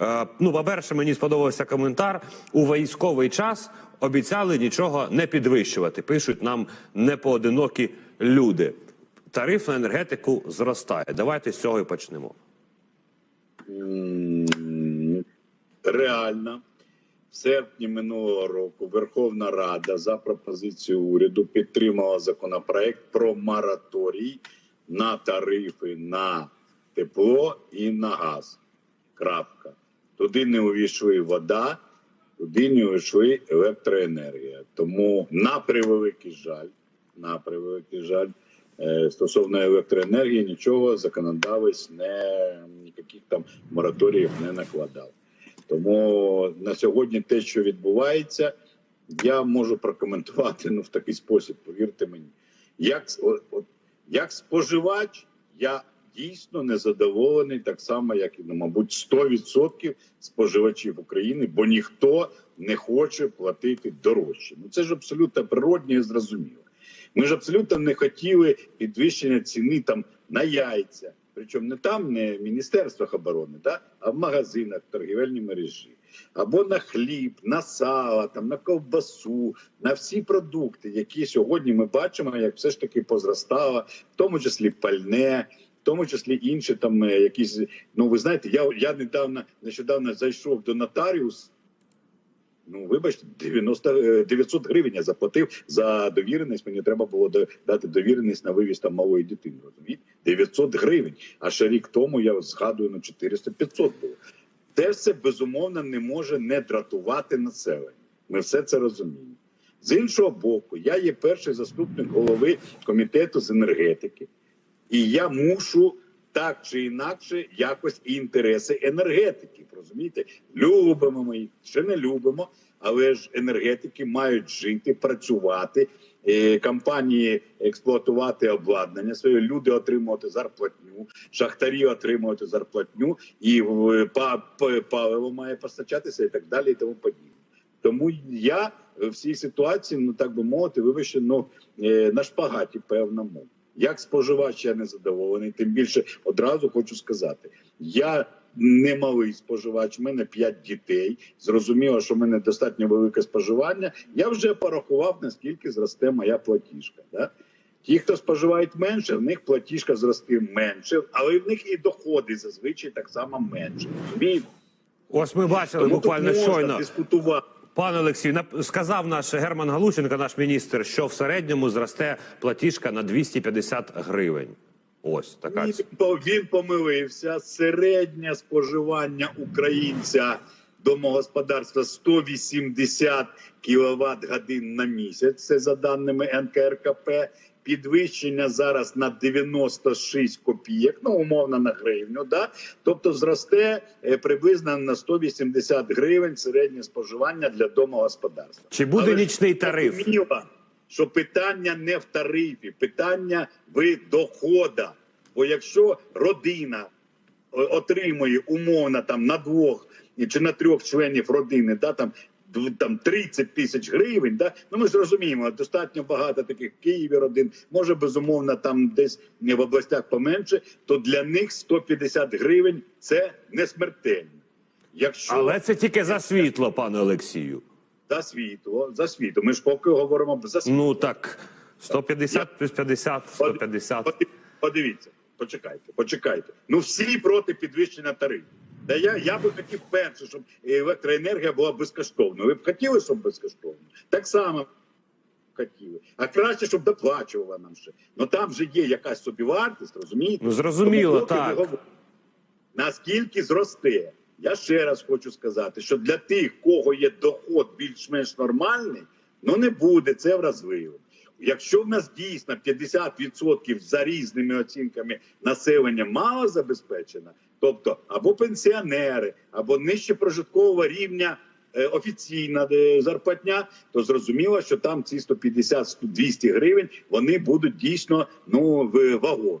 Е, ну, по-перше, мені сподобався коментар. У військовий час обіцяли нічого не підвищувати. Пишуть нам непоодинокі люди. Тариф на енергетику зростає. Давайте з цього і почнемо. Реально в серпні минулого року Верховна Рада за пропозицією уряду підтримала законопроект про мораторій на тарифи на тепло і на газ. Крапка. Туди не увійшли вода, туди не увійшли електроенергія. Тому на превеликий жаль, на превеликий жаль, е, стосовно електроенергії нічого законодавець не ніяких там мораторіїв не накладав. Тому на сьогодні те, що відбувається, я можу прокоментувати ну, в такий спосіб, повірте мені. Як, от, як споживач, я дійсно незадоволений, так само, як і, ну, мабуть, 100% споживачів України, бо ніхто не хоче платити дорожче. Ну це ж абсолютно природне і зрозуміло. Ми ж абсолютно не хотіли підвищення ціни там на яйця. Причому не там, не в міністерствах оборони, да? а в магазинах, в торгівельній мережі, або на хліб, на сало, там на ковбасу, на всі продукти, які сьогодні ми бачимо, як все ж таки позростало, в тому числі пальне, в тому числі інші там е, якісь. Ну ви знаєте, я, я недавно нещодавно зайшов до нотаріус. Ну, вибачте, 90, е, 900 гривень я заплатив за довіреність. Мені треба було дати довіреність на вивіз там малої дитини. Розумієте? 900 гривень. А ще рік тому я згадую на 400-500 було. Те все безумовно не може не дратувати населення. Ми все це розуміємо. З іншого боку, я є перший заступник голови комітету з енергетики, і я мушу так чи інакше якось і інтереси енергетиків. Розумієте, любимо ми їх, чи не любимо, але ж енергетики мають жити, працювати, е, компанії експлуатувати обладнання своє, люди отримувати зарплатню, шахтарі отримувати зарплатню, і паливо має постачатися і так далі, і тому подібне. Тому я в цій ситуації, ну так би мовити, ну е, на шпагаті певному. Як споживач я не задоволений, тим більше одразу хочу сказати: я не малий споживач, в мене 5 дітей. Зрозуміло, що в мене достатньо велике споживання. Я вже порахував, наскільки зросте моя платіжка. Да? Ті, хто споживають менше, в них платіжка зросте менше, але в них і доходи зазвичай так само менше. Ось ми бачили Тому буквально можна щойно. дискутувати. Пане Олексію, сказав наш Герман Галущенко, наш міністр, що в середньому зросте платіжка на 250 гривень. Ось така. Він, ц- він помилився. Середнє споживання українця домогосподарства 180 кВт годин на місяць. Це за даними НКРКП. Підвищення зараз на 96 копійок, ну умовно на гривню. Да? Тобто зросте е, приблизно на 180 гривень середнє споживання для домогосподарства. Чи буде Але нічний тариф? зрозуміло, що питання не в тарифі, питання в доходах. Бо якщо родина отримує умовно там на двох чи на трьох членів родини, да там. Там 30 тисяч гривень, да ну ми ж розуміємо, достатньо багато таких в Києві родин, може безумовно там десь в областях поменше, то для них 150 гривень це не смертельно. Якщо Але це тільки за світло, пане Олексію. за світло, за світло, ми ж поки говоримо за світло. Ну так, 150 плюс 50, 150. Поди- Подивіться, почекайте, почекайте. Ну всі проти підвищення тарифів. Та я, я би хотів перше, щоб електроенергія була безкоштовною. Ви б хотіли, щоб безкоштовно? Так само хотіли. А краще, щоб доплачувала нам ще. Ну там вже є якась собівартість, розумієте? Ну, зрозуміло, так. Наскільки зросте? Я ще раз хочу сказати, що для тих, кого є доход більш-менш нормальний, ну не буде це вразливо. Якщо в нас дійсно 50% за різними оцінками населення мало забезпечено, тобто або пенсіонери, або нижче прожиткового рівня е, офіційна е, зарплатня, то зрозуміло, що там ці 150-200 гривень вони будуть дійсно ну в вагон.